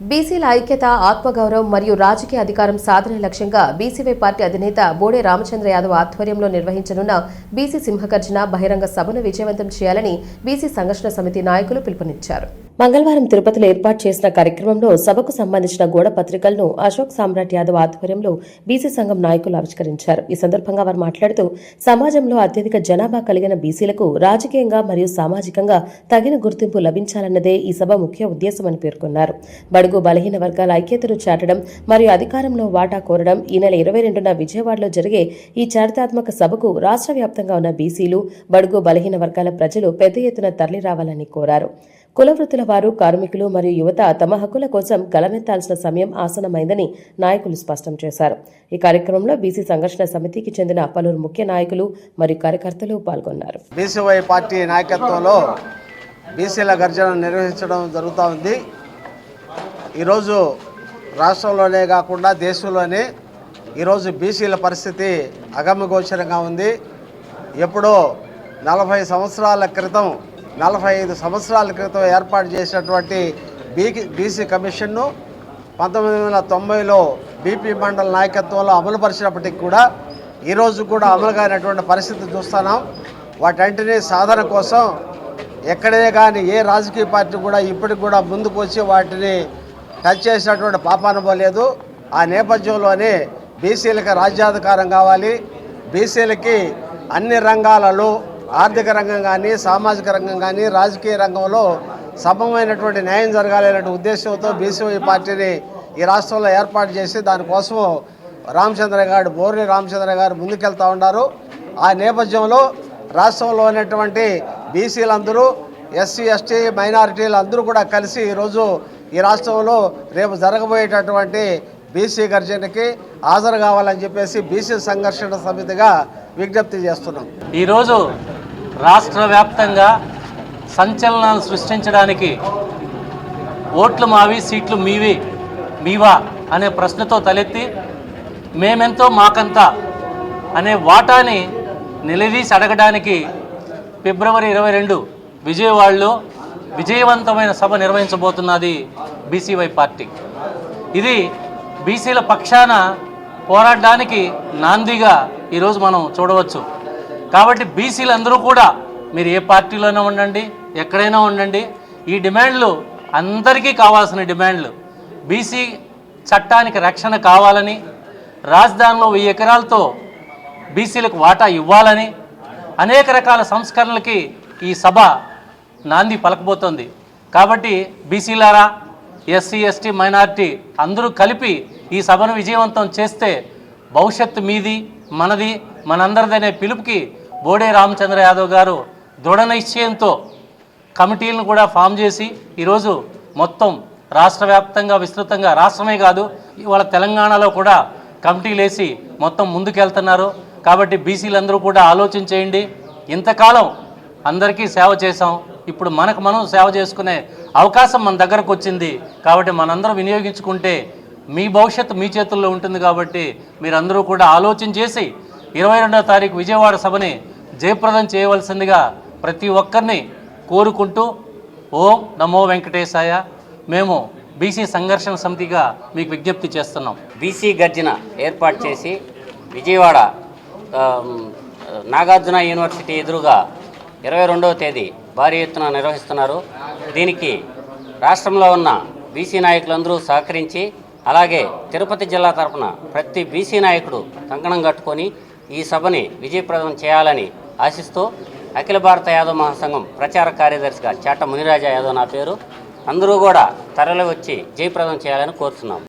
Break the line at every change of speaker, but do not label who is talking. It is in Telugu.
బీసీల ఐక్యత ఆత్మగౌరవం మరియు రాజకీయ అధికారం సాధన లక్ష్యంగా బీసీవై పార్టీ అధినేత బోడే రామచంద్ర యాదవ్ ఆధ్వర్యంలో నిర్వహించనున్న బీసీ సింహగర్జన బహిరంగ సభను విజయవంతం చేయాలని బీసీ సంఘర్షణ సమితి నాయకులు పిలుపునిచ్చారు. మంగళవారం తిరుపతిలో ఏర్పాటు చేసిన కార్యక్రమంలో సభకు సంబంధించిన గోడ పత్రికలను అశోక్ సామ్రాట్ యాదవ్ ఆధ్వర్యంలో బీసీ సంఘం నాయకులు ఆవిష్కరించారు. ఈ సందర్భంగా వారు మాట్లాడుతూ సమాజంలో అత్యధిక జనాభా కలిగిన బీసీలకు రాజకీయంగా మరియు సామాజికంగా తగిన గుర్తింపు లభించాలన్నదే ఈ సభ ముఖ్య ఉద్దేశమని పేర్కొన్నారు. బడుగు బలహీన వర్గాల ఐక్యతను చాటడం మరియు అధికారంలో వాటా కోరడం ఈ నెల ఇరవై రెండున విజయవాడలో జరిగే ఈ చారిత్రాత్మక సభకు రాష్ట్ర వ్యాప్తంగా ఉన్న బీసీలు బడుగు బలహీన వర్గాల ప్రజలు పెద్ద ఎత్తున తరలిరావాలని కోరారు. కులవృత్తుల వారు కార్మికులు మరియు యువత తమ హక్కుల కోసం గలమెత్తాల్సిన సమయం ఆసనమైందని నాయకులు స్పష్టం చేశారు. ఈ కార్యక్రమంలో బీసీ సంఘర్షణ సమితికి చెందిన పలువురు ముఖ్య నాయకులు మరియు కార్యకర్తలు పాల్గొన్నారు.
బీసీవై పార్టీ నాయకత్వంలో బీసీల గర్జన నిర్వహించడం జరుగుతూ ఉంది. ఈరోజు రాష్ట్రంలోనే కాకుండా దేశంలోనే ఈరోజు బీసీల పరిస్థితి అగమ్యగోచరంగా ఉంది. ఎప్పుడో నలభై సంవత్సరాల క్రితం నలభై ఐదు సంవత్సరాల క్రితం ఏర్పాటు చేసినటువంటి బీకి బీసీ కమిషన్ను పంతొమ్మిది వందల తొంభైలో బీపీ మండల నాయకత్వంలో అమలుపరిచినప్పటికీ కూడా ఈరోజు కూడా అమలు కానటువంటి పరిస్థితి చూస్తున్నాం. వాటంటిని సాధన కోసం ఎక్కడే కానీ ఏ రాజకీయ పార్టీ కూడా ఇప్పటికి కూడా ముందుకు వచ్చి వాటిని టచ్ చేసినటువంటి పాపానుభవలేదు ఆ నేపథ్యంలోనే బీసీలకు రాజ్యాధికారం కావాలి. బీసీలకి అన్ని రంగాలలో ఆర్థిక రంగం కానీ సామాజిక రంగం కానీ రాజకీయ రంగంలో సమమైనటువంటి న్యాయం జరగాలనే ఉద్దేశంతో బీసీవై పార్టీని ఈ రాష్ట్రంలో ఏర్పాటు చేసి దానికోసం రామచంద్ర గారు బోర్ని రామచంద్ర గారు ముందుకెళ్తా ఉన్నారు. ఆ నేపథ్యంలో రాష్ట్రంలో ఉన్నటువంటి బీసీలందరూ ఎస్సీ ఎస్టీ మైనారిటీలు అందరూ కూడా కలిసి ఈరోజు ఈ రాష్ట్రంలో రేపు జరగబోయేటటువంటి బీసీ గర్జనకి హాజరు కావాలని చెప్పేసి బీసీ సంఘర్షణ సమితిగా విజ్ఞప్తి చేస్తున్నాం.
ఈరోజు రాష్ట్ర వ్యాప్తంగా సంచలనాలు సృష్టించడానికి ఓట్లు మావి సీట్లు మీవి మీవా అనే ప్రశ్నతో తలెత్తి మేమెంతో మాకంతా అనే వాటాని నిలదీసి అడగడానికి ఫిబ్రవరి ఇరవై రెండు విజయవాడలో విజయవంతమైన సభ నిర్వహించబోతున్నది బీసీవై పార్టీ. ఇది బీసీల పక్షాన పోరాడడానికి నాందిగా ఈరోజు మనం చూడవచ్చు. కాబట్టి బీసీలందరూ కూడా మీరు ఏ పార్టీలోనే ఉండండి ఎక్కడైనా ఉండండి ఈ డిమాండ్లు అందరికీ కావాల్సిన డిమాండ్లు. బీసీ చట్టానికి రక్షణ కావాలని రాజధానిలో వెయ్యి ఎకరాలతో బీసీలకు వాటా ఇవ్వాలని అనేక రకాల సంస్కరణలకి ఈ సభ నాంది పలకబోతోంది. కాబట్టి బీసీలారా ఎస్సీ ఎస్టీ మైనారిటీ అందరూ కలిపి ఈ సభను విజయవంతం చేస్తే భవిష్యత్తు మీది మనది మనందరిదనే పిలుపుకి బోడే రామచంద్ర యాదవ్ గారు దృఢ నిశ్చయంతో కమిటీలను కూడా ఫామ్ చేసి ఈరోజు మొత్తం రాష్ట్ర వ్యాప్తంగా విస్తృతంగా రాష్ట్రమే కాదు ఇవాళ తెలంగాణలో కూడా కమిటీలు వేసి మొత్తం ముందుకెళ్తున్నారు. కాబట్టి బీసీలందరూ కూడా ఆలోచన చేయండి. ఇంతకాలం అందరికీ సేవ చేసాం ఇప్పుడు మనకు మనం సేవ చేసుకునే అవకాశం మన దగ్గరకు వచ్చింది. కాబట్టి మనందరం వినియోగించుకుంటే మీ భవిష్యత్తు మీ చేతుల్లో ఉంటుంది కాబట్టి మీరందరూ కూడా ఆలోచన చేసి ఇరవై రెండవ తారీఖు విజయవాడ సభని జయప్రదం చేయవలసిందిగా ప్రతి ఒక్కరిని కోరుకుంటూ ఓం నమో వెంకటేశాయ. మేము బీసీ సంఘర్షణ సమితిగా మీకు విజ్ఞప్తి చేస్తున్నాం.
బీసీ గర్జన ఏర్పాటు చేసి విజయవాడ నాగార్జున యూనివర్సిటీ ఎదురుగా ఇరవై రెండవ తేదీ భారీ ఎత్తున నిర్వహిస్తున్నారు. దీనికి రాష్ట్రంలో ఉన్న బీసీ నాయకులందరూ సహకరించి అలాగే తిరుపతి జిల్లా తరఫున ప్రతి బీసీ నాయకుడు కంకణం కట్టుకొని ఈ సభని విజయప్రదం చేయాలని ఆశిస్తూ అఖిల భారత యాదవ్ మహాసంఘం ప్రచార కార్యదర్శిగా చాట మునిరాజా యాదవ్ నా పేరు. అందరూ కూడా తరలి వచ్చి జయప్రదం చేయాలని కోరుతున్నాం.